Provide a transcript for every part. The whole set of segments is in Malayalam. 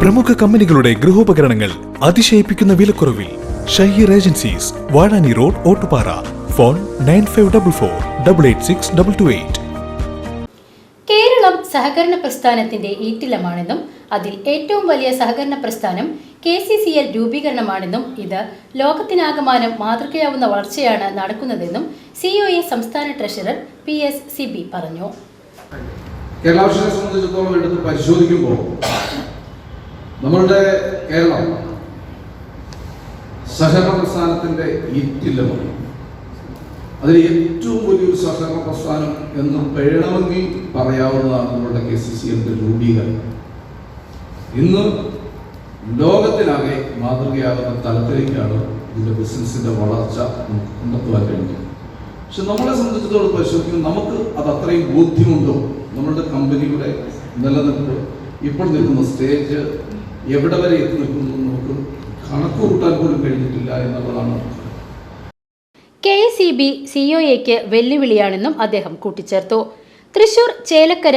പ്രമുഖ കമ്പനികളുടെ ഗൃഹോപകരണങ്ങൾ അതിശയിപ്പിക്കുന്ന വിലക്കുറവിൽ Shaheer agencies Vazhani road Ottupara. Phone nine five double four double eight six double two eight. Kerala സഹകരണ പ്രസ്ഥാനത്തിന്റെ ഈറ്റിലമാണെന്നും അതിൽ ഏറ്റവും വലിയ സഹകരണ പ്രസ്ഥാനം കെ സി സി എൽ രൂപീകരണമാണെന്നും ഇത് ലോകത്തിനാകമാനം മാതൃകയാവുന്ന വളർച്ചയാണ് നടക്കുന്നതെന്നും സി ഒ എ സംസ്ഥാന ട്രഷറർ പി എസ് സിബി പറഞ്ഞു. കേരളാവിഷനെ സംബന്ധിച്ചിടത്തോളം എടുത്ത് പരിശോധിക്കുമ്പോൾ നമ്മളുടെ കേരളം സഹകരണ പ്രസ്ഥാനത്തിന്റെ ഈറ്റില്ലമാണ്. അതിൽ ഏറ്റവും വലിയൊരു സഹകരണ പ്രസ്ഥാനം എന്ന് വേണമെങ്കിൽ പറയാവുന്നതാണ് നമ്മളുടെ കെ സി സി എല്ലിന്റെ രൂപീകരണം. ഇന്ന് ലോകത്തിനാകെ മാതൃകയാകുന്ന തലത്തിലേക്കാണ് ഇതിന്റെ ബിസിനസിന്റെ വളർച്ച നമുക്ക് കണ്ടെത്തുവാൻ കഴിഞ്ഞത് പക്ഷെ നമ്മളെ സംബന്ധിച്ചിടത്തോളം പരിശോധിക്കുമ്പോൾ നമുക്ക് അത് അത്രയും ബോധ്യമുണ്ടോ? നമ്മളുടെ കമ്പനിയുടെ നിലനിൽപ്പ് ഇപ്പോൾ നിൽക്കുന്ന സ്റ്റേജ് എവിടെ വരെ എത്തി നിൽക്കുന്നു നമുക്ക് കണക്ക് കൂട്ടാൻ പോലും കഴിഞ്ഞിട്ടില്ല എന്നുള്ളതാണ് K S E B C വെല്ലുവിളിയാണെന്നും അദ്ദേഹം കൂട്ടിച്ചേർത്തു. തൃശൂർ ചേലക്കര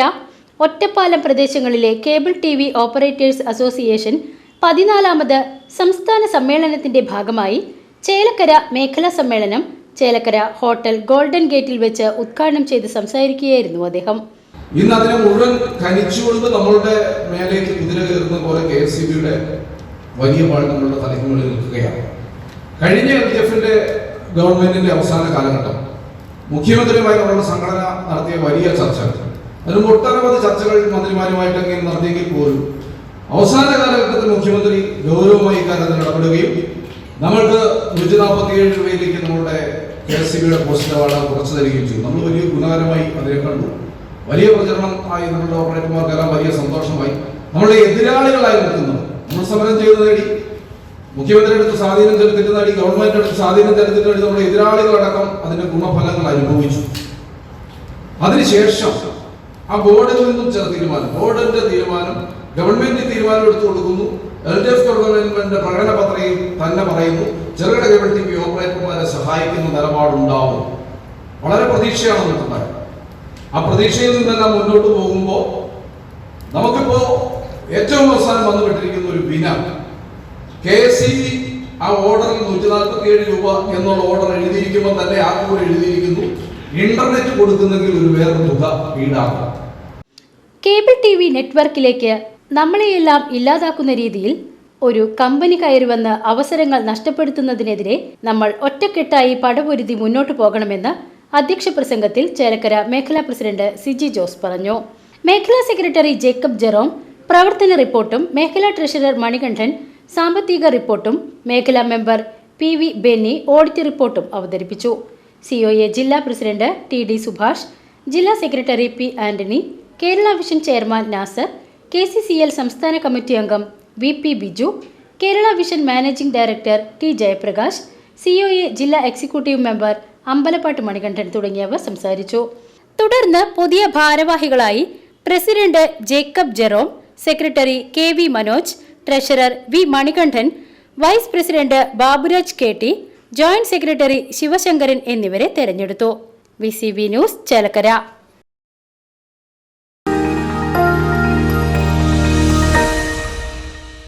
ഒറ്റപ്പാലം പ്രദേശങ്ങളിലെ cable T V operators association പതിനാലാമത് സംസ്ഥാന സമ്മേളനത്തിന്റെ ഭാഗമായി ചേലക്കര മേഖലാ സമ്മേളനം ചേലക്കര ഹോട്ടൽ ഗോൾഡൻ ഗേറ്റിൽ വെച്ച് ഉദ്ഘാടനം ചെയ്ത് സംസാരിക്കുകയായിരുന്നു അദ്ദേഹം. ഇന്ന് അതിനെ മുഴുവൻ ഖനിച്ചുകൊണ്ട് നമ്മളുടെ മേലേക്ക് കുതിര കയറുന്ന പോലെ കെ എസ് സി ബിയുടെ വലിയ പാട് നമ്മളുടെ തലയ്ക്കുള്ളിൽ നിൽക്കുകയാണ്. കഴിഞ്ഞ എൽ ഡി എഫിന്റെ ഗവൺമെന്റിന്റെ അവസാന കാലഘട്ടം മുഖ്യമന്ത്രിയുമായി നമ്മളുടെ സംഘടന നടത്തിയ വലിയ ചർച്ചകൾ. അതിന് ഒട്ടനവധി ചർച്ചകൾ മന്ത്രിമാരുമായിട്ട് അങ്ങനെ നടത്തിയെങ്കിൽ പോലും അവസാന കാലഘട്ടത്തിൽ മുഖ്യമന്ത്രി ഗൗരവമായി ഇക്കാര്യത്തിൽ ഇടപെടുകയും നമ്മൾക്ക് നൂറ്റി നാൽപ്പത്തി ഏഴ് രൂപയിലേക്ക് നമ്മളുടെ കെ എസ് സി ബിയുടെ പോസ്റ്റ് അവാർഡ് കുറച്ചു തരികയും ചെയ്തു. നമ്മൾ വലിയ ഗുണകരമായി അതിനെ കണ്ടു. വലിയ പ്രചരണമായി നമ്മുടെ ഓപ്പറേറ്റർമാർക്കെല്ലാം വലിയ സന്തോഷമായി. നമ്മളുടെ എതിരാളികളായി നിൽക്കുന്നത് നമ്മൾ സമരം ചെയ്ത് നേടി. മുഖ്യമന്ത്രി എടുത്ത് സ്വാധീനം ചെലുത്തിട്ട് നേടി ഗവൺമെന്റ് എടുത്ത് സ്വാധീനം ചെലുത്തിട്ട് നേടി നമ്മുടെ എതിരാളികളടക്കം അതിന്റെ ഗുണഫലങ്ങൾ അനുഭവിച്ചു. അതിനുശേഷം ആ ബോർഡിൽ നിന്നും ചില തീരുമാനം ബോർഡിന്റെ തീരുമാനം ഗവൺമെന്റ് തീരുമാനം എടുത്തു കൊടുക്കുന്നു. എൽ ഡി എഫ് ഗവൺമെന്റിന്റെ പ്രകടന പത്രികയിൽ തന്നെ പറയുന്നു ചെറുകിട കേബിൾ ടി വി ഓപ്പറേറ്റർമാരെ സഹായിക്കുന്ന നിലപാടുണ്ടാവും. വളരെ പ്രതീക്ഷയാണ് നമുക്കുണ്ടായത്. ആ പ്രതീക്ഷയിൽ നിന്നെല്ലാം മുന്നോട്ട് പോകുമ്പോൾ നമുക്കിപ്പോ ഏറ്റവും അവസാനം വന്നുപെട്ടിരിക്കുന്ന ഒരു വിന കെ എസ് ആ ഓർഡറിൽ നൂറ്റി നാൽപ്പത്തി ഏഴ് രൂപ എന്നുള്ള ഓർഡർ എഴുതിയിരിക്കുമ്പോൾ തന്നെ ആ കൂടെ എഴുതിയിരിക്കുന്നു. ഇന്റർനെറ്റ് കൊടുക്കുന്നെങ്കിൽ ഒരു വേറെ തുക ഈടാക്കാം. കേബിൾ ടി വി നെറ്റ്വർക്കിലേക്ക് നമ്മളെയെല്ലാം ഇല്ലാതാക്കുന്ന രീതിയിൽ ഒരു കമ്പനി കയറിവന്ന് അവസരങ്ങൾ നഷ്ടപ്പെടുത്തുന്നതിനെതിരെ നമ്മൾ ഒറ്റക്കെട്ടായി പടപൊരുതി മുന്നോട്ടു പോകണമെന്ന് അധ്യക്ഷ പ്രസംഗത്തിൽ ചേലക്കര മേഖലാ പ്രസിഡന്റ് സിജി ജോസ് പറഞ്ഞു. മേഖലാ സെക്രട്ടറി ജേക്കബ് ജെറോം പ്രവർത്തന റിപ്പോർട്ടും മേഖലാ ട്രഷറർ മണികണ്ഠൻ സാമ്പത്തിക റിപ്പോർട്ടും മേഖലാ member P V Benny audit റിപ്പോർട്ടും അവതരിപ്പിച്ചു. സിഒഎ ജില്ലാ പ്രസിഡന്റ് ടി ഡി സുഭാഷ് ജില്ലാ secretary P Antony Kerala vision chairman Nasar K C C L സംസ്ഥാന കമ്മിറ്റി അംഗം V P Biju Kerala vision managing director T Jayaprakash COA ജില്ലാ എക്സിക്യൂട്ടീവ് മെമ്പർ അമ്പലപ്പാട്ട് മണികണ്ഠൻ തുടങ്ങിയവർ സംസാരിച്ചു. തുടർന്ന് പുതിയ ഭാരവാഹികളായി president Jacob Jerome secretary K V Manoj treasurer V Manikandan vice president Baburaj K T joint secretary Sivasankaran എന്നിവരെ തെരഞ്ഞെടുത്തു. V news Chelakkara.